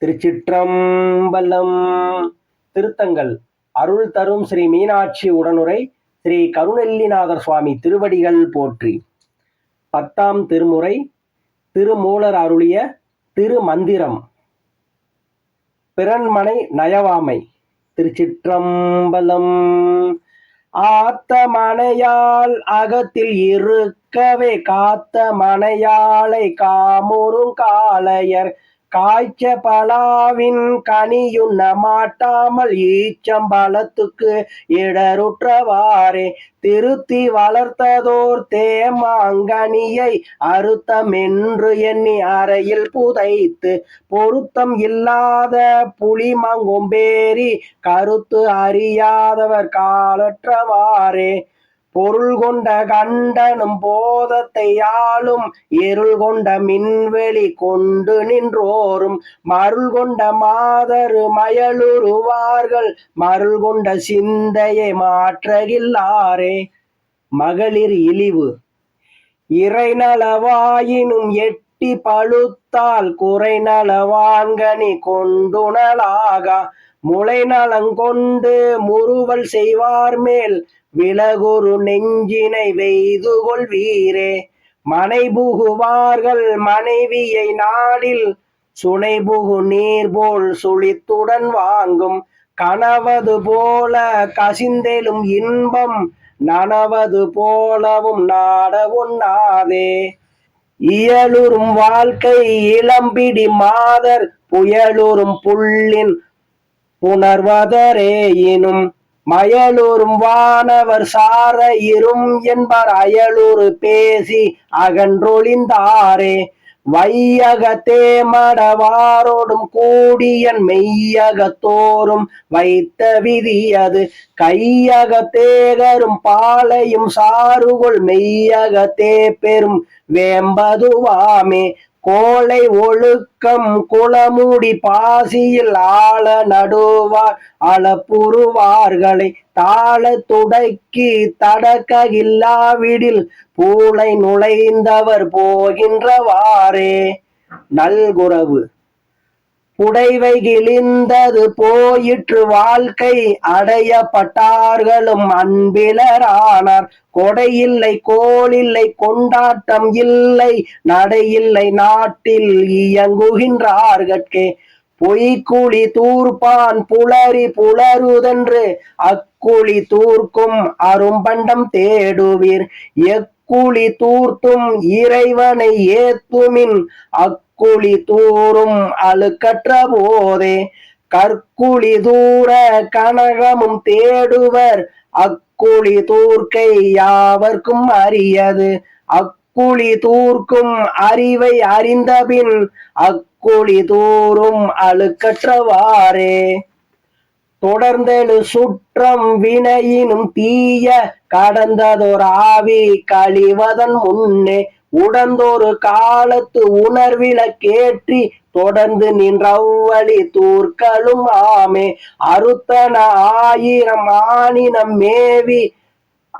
திருச்சிற்றம்பலம். திருத்தங்கள். அருள் தரும் ஸ்ரீ மீனாட்சி உடனுரை ஸ்ரீ கருணெல்லிநாதர் சுவாமி திருவடிகள் போற்றி. பத்தாம் திருமுறை திருமூலர் அருளிய திருமந்திரம். பிறன்மனை நயவாமை திருச்சிற்றம்பலம். ஆத்த மனையால் அகத்தில் இருக்கவே காத்த மனையாளை காமுறும் காளையர் காய்ச்ச பலாவின் கனியுண்ண மாட்டாமல் ஈச்சம்பலத்துக்கு இடருற்றவாறே. திருத்தி வளர்த்ததோர் தேமாங்கனியை அறுத்தமென்று எண்ணி அறையில் புதைத்து பொருத்தம் இல்லாத புலிமங்கொம்பேரி கருத்து அறியாதவர் காலற்றவாறே. பொருள் கொண்ட கண்டனும் போதத்தை ஆளும் இருள் கொண்ட மின்வெளி கொண்டு நின்றோரும். மருள் கொண்ட மாதரு மயலுருவார்கள். மருள் கொண்ட சிந்தையை மாற்றகில்லாரே. மகளிர் இழிவு. இறைநலவாயினும் எட்டி பழுத்தால் குறைநலவான்கனி கொண்டுணலாகா. முளைநலங்கொண்டு முறுவல் செய்வார் மேல் விலகுரு நெஞ்சினை வெய்து கொள்வீரே மனைபுகுவார்கள் மனைவியை நாடில் சுனைபுகு நீர் போல் சுழித்துடன் வாங்கும். கனவது போல கசிந்தெலும் இன்பம் நனவது போலவும் நாட ஒண்ணாதே இயலுறும் வாழ்க்கை இளம்பிடி மாதர் புயலுறும் புள்ளின் புணர்வதரேயினும் மயலூரும் வானவர் சார இரும் என்பர் அயலூர் பேசி அகன்றொழிந்தாரே. வையகத்தே மடவாரோடும் கூடியன் மெய்யகத்தோறும் வைத்த விதியது கையகத்தேகரும் பாலையும் சாறுகொள் மெய்யகத்தே பெரும் வேம்பதுவாமே. கோளை ஒழுக்கம் குளமூடி பாசியில் ஆள நடுவார் அளப்புருவார்களை தாழ துடக்கி இல்லாவிடில் பூளை நுழைந்தவர் போகின்றவாறே. நல்குறவு. புடைவை கிழிந்தது போயிற்று வாழ்க்கை அடையப்பட்டார்களும் அன்பிலரானார். கொடையில்லை கோளில்லை கொண்டாட்டம் இல்லை நடையில்லை நாட்டில் இயங்குகின்றார்கட்கே. பொய்க்குழி தூர்ப்பான் புலரி புலருதென்று அக்குழி தூர்க்கும் அரும்பண்டம் தேடுவீர். எக்குழி தூர்த்தும் இறைவனை ஏத்துமின் கற்குழி தூரும் அழுக்கற்ற போதே கற்குழி தூர கனகமும் தேடுவர். அக்குழி தூர்க்கை யாவர்க்கும் அறியது அக்குழி தூர்க்கும் அறிவை அறிந்தபின் அக்குழி தூரும் அழுக்கற்றவாறே. தொடர்ந்தெழு சுற்றம் வினையினும் தீய கடந்ததொராவி கழிவதன் முன்னே உடந்தொரு காலத்து உணர்வில கேற்றி தொடர்ந்து நின்றவழி தூர்களும் ஆமே. அறுத்தன ஆயிரம் ஆணினம் மேவி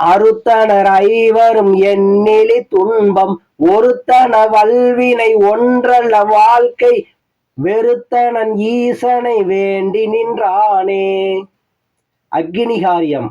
அறுத்தனர் ஐவரும் எண்ணிலி துன்பம். ஒருத்தன வல்வினை ஒன்றல்ல வாழ்க்கை வெறுத்தனன் ஈசனை வேண்டி நின்றானே. அக்னிகாரியம்.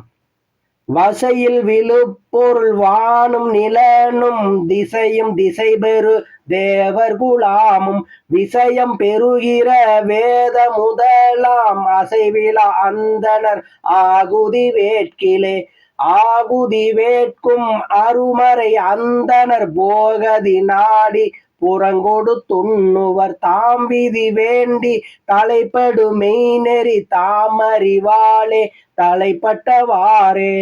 வசையில் விழுப்பொருள் வானும் நிலனும் திசையும் திசை பெறு தேவர் குலாமும் விசயம் பெறுகிற வேத முதலாம் அசைவிழா அந்தனர் ஆகுதி வேட்கிலே. ஆகுதி வேட்கும் அருமறை அந்தனர் போகதி நாடி புறங்கொடு துண்ணுவர் தாம்பிதி வேண்டி தலைப்படு மெய்நெறி தாமறிவாளே தலைப்பட்டவாறே.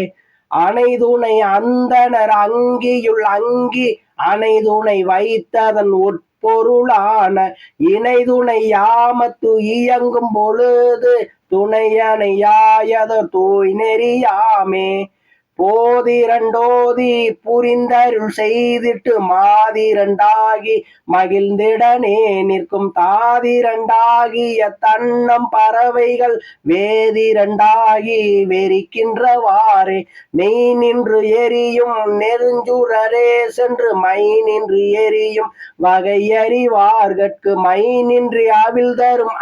அணைதுணை அந்தனர் அங்கியுள் அங்கி அணைதுணை வைத்ததன் உட்பொருளான இணைதுணை யாமத்து இயங்கும் பொழுது துணையணையாயத தூய் நெறியாமே போதிரண்டோதி புரிந்தருள் செய்திட்டு மாதிரண்டாகி மகிழ்ந்திடனே நிற்கும் தாதிரண்டாகிய தன்னம் பறவைகள் வேதிரண்டாகி வெறிக்கின்றவாறே. நெய் நின்று எரியும் நெருஞ்சுரரே சென்று மை நின்று எரியும் வகையறிவார்கட்கு மை நின்று அவில் தரும்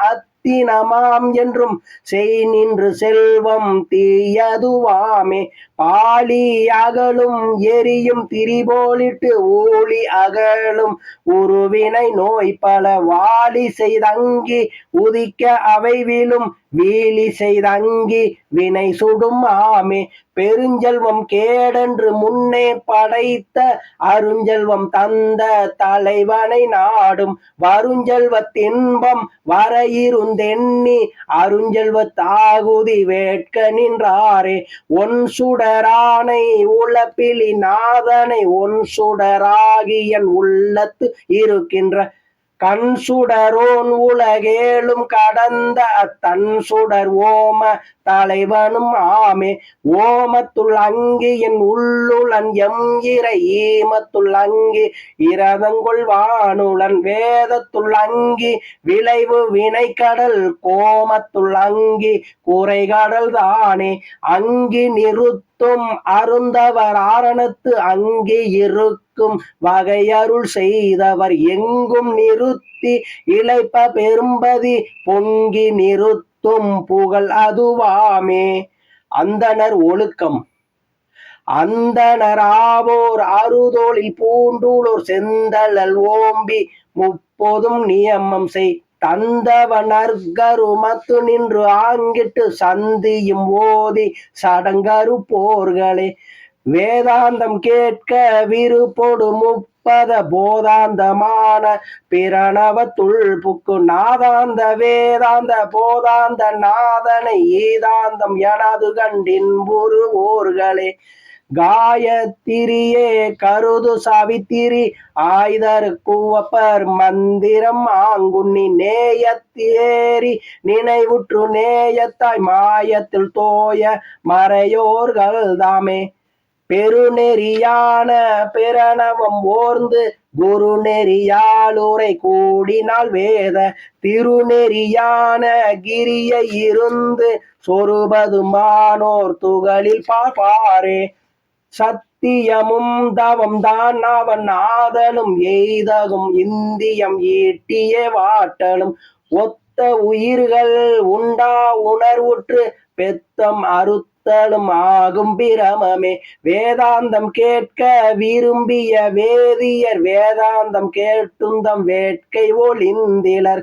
தினமாம் என்றும் செய் நின்று செல்வம் தீயதுவாமே. பாலி அகலும் எரியும் திரிபோலிட்டு ஊழி அகலும். உருவினை நோய் பல வாலி செய்தங்கி உதிக்க அவை விழும். வீலி செய்தங்கி வினை சுடும் ஆமே. பெருஞ்செல்வம் கேடென்று முன்னே படைத்த அருஞ்செல்வம் தந்த தலைவனை நாடும் வருஞ்செல்வத்தின்பம் வர இருந்தெண்ணி அருஞ்செல்வத்தாகுதி வேட்க நின்றாரே. ஒன் சுடரானை உளப்பிலி நாதனை ஒன் சுடராகியன் உள்ளத்து இருக்கின்ற கண் சுடரோன் உலகேளும் கடந்த அத்தன் சுடர் ஓம தலைவனும் ஆமே. ஓமத்துள் அங்கி என் உள்ளுளன் எம் இறை ஈமத்துள் அங்கி இரதங்கொள் வானுளன் வேதத்துள் அங்கி விளைவு வினைக்கடல் கோமத்துள் அங்கி குறைகடல் தானே. அங்கி நிறுத்தும் அருந்தவர் ஆரணத்து அங்கே இருக்கும். வகையருள் செய்தவர் எங்கும் நிறுத்தி இழைப்ப பெரும்பதி பொங்கி நிறுத்தும் புகழ் அதுவாமே. அந்தணர் ஒழுக்கம். அந்தனராவோர் அருதோளில் பூண்டூளோர் செந்தழல் ஓம்பி முப்போதும் நியமம் செய். தந்தவனர்கருமத்து நின்று ஆங்கிட்டு சந்தியும் ஓதி சடங்கரு போர்களே. வேதாந்தம் கேட்க விருப்பொடு முப்பத போதாந்தமான பிரணவத்துள் புக்கு நாதாந்த வேதாந்த போதாந்த நாதனை ஈதாந்தம் எனது கண்டின் ஓர்களே. காயத்திரியே கருது சாவித்திரி ஆயுதர் கூவப்பர் மந்திரம் ஆங்குண்ணி நேயத்தேரி நினைவுற்று நேயத்தாய் மாயத்தில் தோய மறையோர்கள் தாமே. பெருநெறியான பிரணவம் ஓர்ந்து குருநெறியாளுரை கூடினால் வேத திருநெறியான கிரியை இருந்து சொருபதுமானோர் துகளில் பார்ப்பாரே சத்தியமும் தவம் தான் அவன் ஆதலும் எய்தகும். இந்தியம் ஈட்டிய வாட்டலும் ஒத்த உயிர்கள் உண்டா? உணர்வுற்று பெத்தம் அறுத்தலும் ஆகும் பிரமமே. வேதாந்தம் கேட்க விரும்பிய வேதியர் வேதாந்தம் கேட்டுந்தம் வேட்கை ஒளிந்திலர்.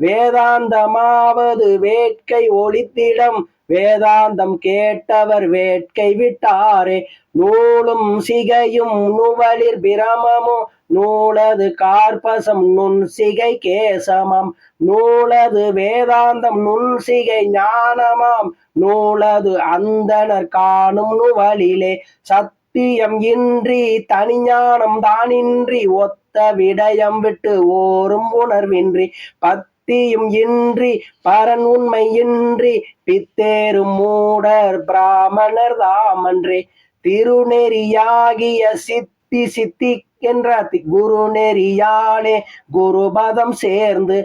வேதாந்தமாவது வேட்கை ஒளித்திடம் வேதாந்தம் கேட்டவர் வேட்கை விட்டாரே. நூலும் சிகையும் நுவலிர் பிரமமும் நூலது கார்பசம் நுண் சிகை கேசமம். நூலது வேதாந்தம் நுண் சிகை ஞானமாம். நூலது அந்தனர் காணும் நுவலிலே. சத்தியம் இன்றி தனிஞானம் தானின்றி. ஒத்த விடயம் விட்டு ஓரும் உணர்வின்றி. பத் பக்தியும் இன்றி பரன் உண்மை இன்றி பித்தேரும் மூடர் பிராமணர் தாமன்றே. திருநெறியாகிய சித்தி சித்தி என்ற குரு நெறியாலே குருபதம் சேர்ந்து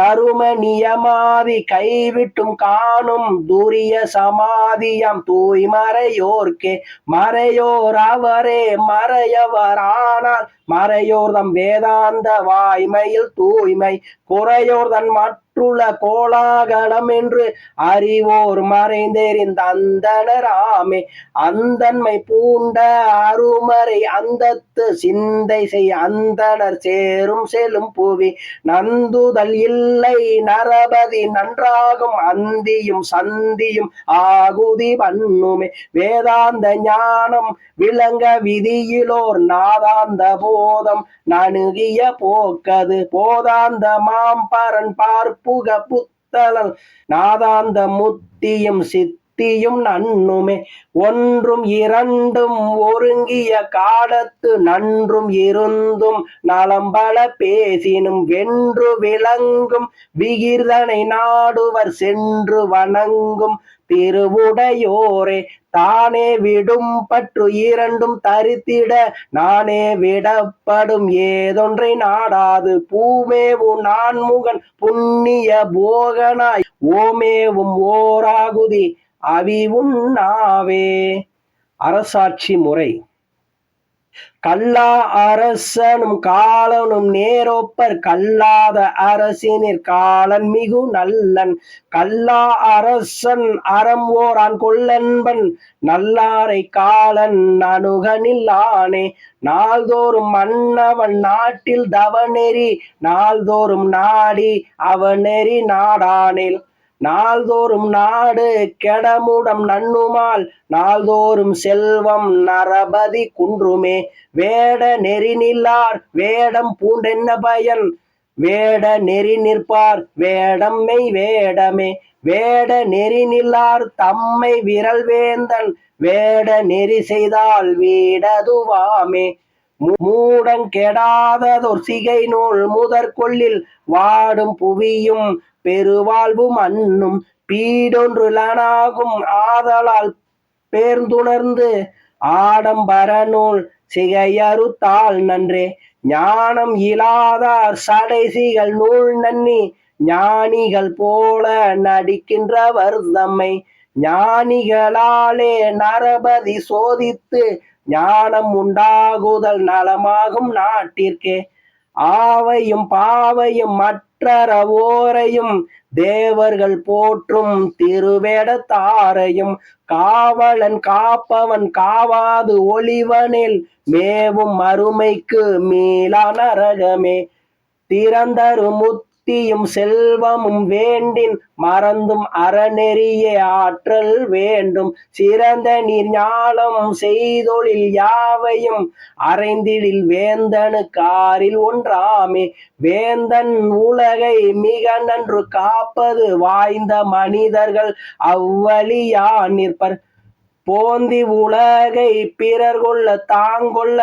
கரும நியமாதி கைவிட்டும் காணும் துரிய சமாதியம் தூய்மறையோர்க்கே மறையோர் அவரே மறையவரானால் மறையோர் தம் வேதாந்த வாய்மையில் தூய்மை. குறையோர் தன் மற்ற மற்றுள்ள கோலாகலம் என்று அறிவோர் மறைந்தெறிந்த அந்தனராமே அந்தன்மை பூண்ட அருமறை அந்தத்து சிந்தை செய் அந்தனர் சேரும் செலும் புவி. நந்துதல் இல்லை நரபதி நன்றாகும் அந்தியும் சந்தியும் ஆகுதி பண்ணுமே. வேதாந்த ஞானம் விளங்க விதியிலோர் நாதாந்த போதம் நணுகிய போக்கது. போதாந்த மாம்பரன் புக புத்தலல் நாதாந்த முத்தியும் சித்தியும் நன்னுமே. ஒன்றும் இரண்டும் ஒருங்கிய காலத்து நன்றும் இருந்தும் நலம்பல பேசினும் வென்று விளங்கும் விகிர்தனை நாடுவர் சென்று வணங்கும் திருவுடையோரே தானே விடும் பற்று இரண்டும் தரித்திட நானே விடப்படும் ஏதொன்றை நாடாது. பூமேவு நான்முகன் புண்ணிய போகனாய். ஓமேவும் ஓராகுதி அவி உண்ணாவே அரசாட்சி முறை. கல்லா அரசனும் காலனும் நேரொப்பர் கல்லாத அரசினிற் காலன் மிகு நல்லன். கல்லா அரசன் அறம் ஓரான் கொல்லன்பன் நல்லாரை காலன் அணுகனில்லானே நாள்தோறும் மன்னவன் நாட்டில் தவநெறி நாள்தோறும் நாடி அவநெறி நாடானில். நாள்தோறும் நாடு கெடமுடம் நன்னுமால் நாள்தோறும் செல்வம் நரபதி குன்றுமே. வேட நெறி நில்லார் வேடம் பூண்டென்ன பயன்? வேட நெறி நிற்பார் வேடம் மெய் வேடமே. வேட நெறி நில்லார் தம்மை விரல் வேந்தன். வேட நெறி செய்தால் வீடதுவாமே மூடங்கெடாததொர் சிகை நூல் முதற்கொள்ளில் வாடும் புவியும் பெருவாழ்வு பீடொன்று பீடொன்றுலனாகும் ஆதலால் பேர்ந்துணர்ந்து ஆடம்பர நூல் சிகையறுத்தால் நன்றே. ஞானம் இலாதார் சடைசிகள் நூல் நன்னி ஞானிகள் போல நடிக்கின்றவர் தம்மை ஞானிகளாலே நரபதி சோதித்து ஞானம் உண்டாகுதல் நலமாகும் நாட்டிற்கே. ஆவையும் பாவையும் மற்ற மற்றறவோரையும் தேவர்கள் போற்றும் திருவேடத்தாரையும். காவலன் காப்பவன் காவாது ஒளிவனில். மேவும் அருமைக்கு மீளா நரகமே திறந்தரு முத்தியும் செல்வமும் வேண்டின் மறந்தும் அறநெறிய ஆற்றல் வேண்டும். சிறந்த நீர் ஞாலம் செய்தொழில் யாவையும் அறைந்திடில் வேந்தனு காரில் ஒன்றாமே. வேந்தன் உலகை மிக நன்று காப்பது வாய்ந்த மனிதர்கள் அவ்வழியா நிற்பர். போந்தி உலகை பிறர் கொள்ள தாங்கொள்ள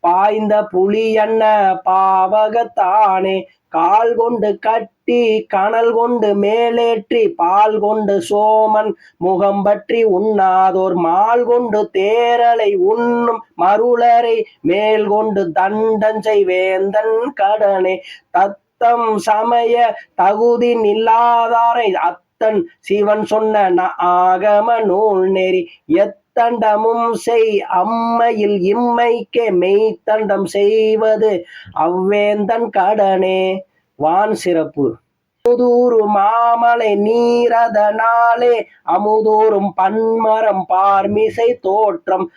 பாய்ந்த புலியன்ன பாவகத்தானே. கால் கொண்டு கட்டி கனல் கொண்டு மேலேற்றி பால் கொண்டு சோமன் முகம் பற்றி உண்ணாதோர். மால் கொண்டு தேரலை உண்ணும் மருளரை மேல் கொண்டு தண்டஞ்சை வேந்தன் கடனே. தத்தம் சமய தகுதி நில்லாதாரை அத்தன் சிவன் சொன்ன ஆகம நூல் நெறி. எத் தண்டமும் செய். அம்மையில் இம்மைக்கே மெய்த்தண்டம் செய்வது அவ்வேந்தன் கடனே. வான் சிறப்பு. அமுதூறு மாமலை நீரதனாலே அமுதூறும் பன்மரம் பார்மிசை தோற்றம்.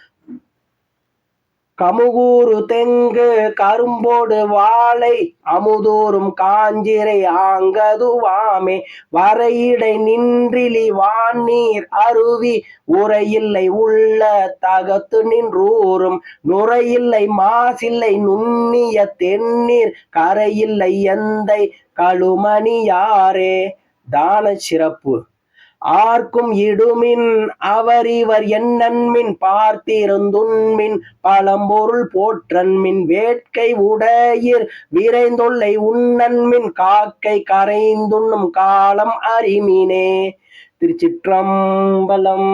கமுகூறு தெங்கு கரும்போடு வாழை அமுதோறும் காஞ்சிரை ஆங்கதுவாமே. வரையிடை நின்றிலி வான்னீர் அருவி உரையில்லை உள்ள தகத்து நின்றூறும். நுரையில்லை மாசில்லை நுண்ணிய தென்னீர் கரையில்லை எந்தை கழுமணியாரே. தான சிறப்பு ஆர்க்கும் இடுமின் அவர் இவர் என்னன்மின் பார்த்திருந்துண்மின் பழம்பொருள் போற்றன்மின் வேட்கை உடையிர் விரைந்தொல்லை உண்ணன்மின் காக்கை கரைந்துண்ணும் காலம் அறிமினே திருச்சிற்றம்பலம்